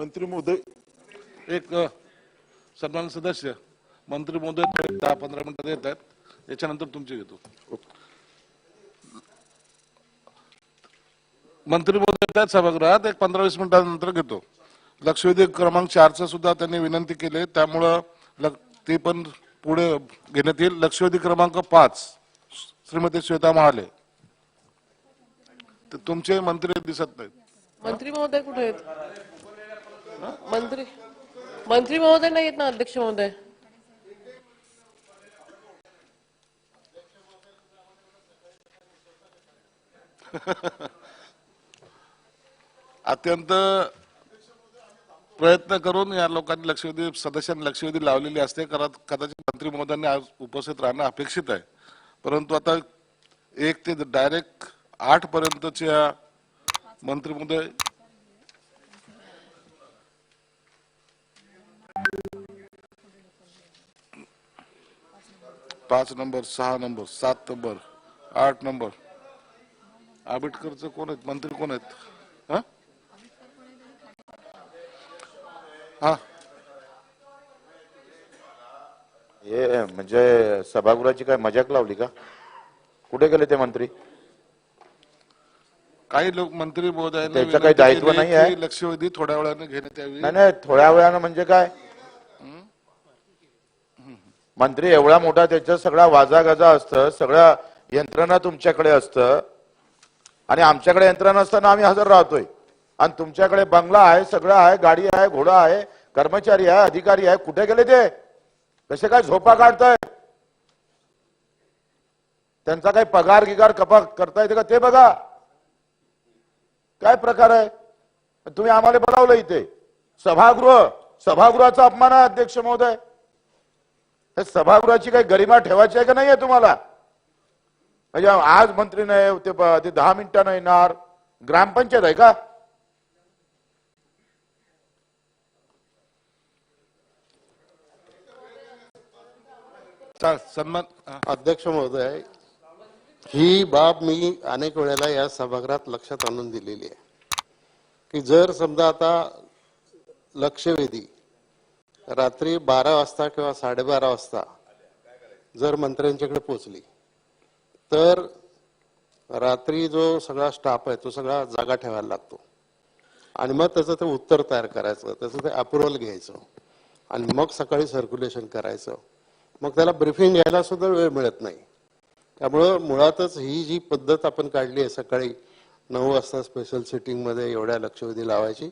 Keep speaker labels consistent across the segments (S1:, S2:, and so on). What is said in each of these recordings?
S1: मंत्री महोदय
S2: एक सन्मान सदस्य मंत्री महोदय दहा पंधरा मिनिटं देत आहेत. याच्यानंतर तुमचे घेतो. मंत्री महोदय येत आहेत सभागृहात एक पंधरा वीस मिनिटानंतर घेतो. लक्षवेधी क्रमांक चारचं सुद्धा त्यांनी विनंती केली. आहे. त्यामुळं ते पण पुढे घेण्यात येईल. लक्षवेधी क्रमांक पाच श्रीमती श्वेता महाले. तुमचे मंत्री दिसत नाहीत.
S3: मंत्री महोदय कुठे आहेत? मंत्री मंत्री महोदय नाही येत ना अध्यक्ष महोदय?
S2: अत्यंत प्रयत्न करून या लोकांनी लक्षवेधी सदस्यांनी लक्षवेधी लावलेली असते. करा- कदाचित मंत्री महोदयांनी आज उपस्थित राहणं अपेक्षित आहे. परंतु आता एक ते डायरेक्ट आठ पर्यंतच्या मंत्री महोदय पाच नंबर सहा नंबर सात नंबर आठ नंबर. आंबेडकरचं कोण आहेत? मंत्री कोण आहेत? हा? हा.
S4: हे म्हणजे सभागृहाची काय मजाक लावली का? कुठे गेले ते मंत्री?
S2: काही लोक मंत्री महोदयांनी
S4: त्याचं काही
S2: विनंती
S4: दायित्व
S2: केली
S4: नाही आहे?
S2: की लक्षवेधी थोड्या वेळाने घेण्यात यावी.
S4: नाही नाही थोड्या वेळानं म्हणजे काय? मंत्री एवढा मोठा त्याच्या सगळा वाजा गाजा असतं सगळ्या यंत्रणा तुमच्याकडे असतं. आणि आमच्याकडे यंत्रणा असताना आम्ही हजर राहतोय. आणि तुमच्याकडे बंगला आहे सगळं आहे गाडी आहे घोडा आहे कर्मचारी आहे अधिकारी आहे कुठे गेले ते? कसे काय झोपा काढताय? त्यांचा काही पगार गिगार कपा करता येते का ते बघा. काय प्रकार आहे? तुम्ही आम्हाला बोलावलं इथे. सभागृह सभागृहाचा अपमान आहे अध्यक्ष महोदय. हे सभागृहाची काही गरिमा ठेवायची आहे का नाही आहे तुम्हाला? म्हणजे आज मंत्री नाही ते दहा मिनिटानं येणार. ग्रामपंचायत आहे का?
S2: चाल सन्मान.
S5: अध्यक्ष महोदय ही बाब मी अनेक वेळेला या सभागृहात लक्षात आणून दिलेली आहे. की जर समजा आता लक्षवेधी रात्री बारा वाजता किंवा साडेबारा वाजता जर मंत्र्यांच्याकडे पोचली तर रात्री जो सगळा स्टाफ आहे तो सगळा जागा ठेवायला लागतो. आणि मग त्याचं ते उत्तर तयार करायचं त्याचं ते अप्रुव्हल घ्यायचं. आणि मग सकाळी सर्क्युलेशन करायचं. मग त्याला ब्रिफिंग घ्यायला सुद्धा वेळ मिळत नाही. त्यामुळं मुळातच ही जी पद्धत आपण काढली आहे सकाळी नऊ वाजता स्पेशल सिटिंगमध्ये एवढ्या लक्षवेधी लावायची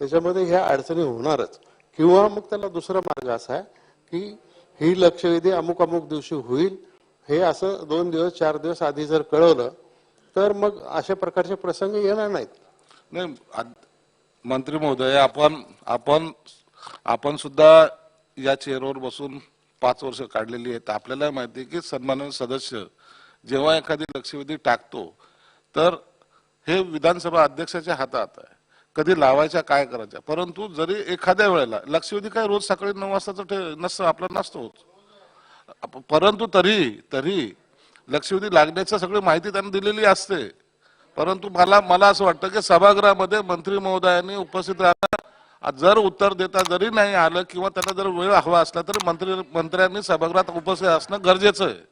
S5: त्याच्यामध्ये ह्या अडचणी होणारच. किंवा मग त्याला दुसरा मार्ग असा आहे की ही लक्षवेधी अमुक अमुक दिवशी होईल. हे असं दोन दिवस चार दिवस आधी जर कळवलं तर मग अशा प्रकारचे प्रसंग येणार नाहीत.
S2: नाही आद- मंत्री महोदय आपण आपण आपण सुद्धा या चेअरवर बसून पाच वर्ष काढलेली आहेत. आपल्याला माहिती आहे की सन्माननीय सदस्य जेव्हा एखादी लक्षवेधी टाकतो तर हे विधानसभा अध्यक्षाच्या हातात आहे. कधी लावायच्या काय करायच्या. परंतु जरी एखाद्या वेळेला लक्षवेधी काय रोज सकाळी नऊ वाजताचं ठे नसतं आपला नसतोच परंतु तरी तरी लक्षवेधी लागण्याची सगळी माहिती त्यांनी दिलेली असते. परंतु मला मला असं वाटतं की सभागृहामध्ये मंत्री महोदयांनी उपस्थित राहता जर उत्तर देता जरी नाही आलं किंवा त्यांना जर वेळ हवा असला तर मंत्री मंत्र्यांनी सभागृहात उपस्थित असणं गरजेचं आहे.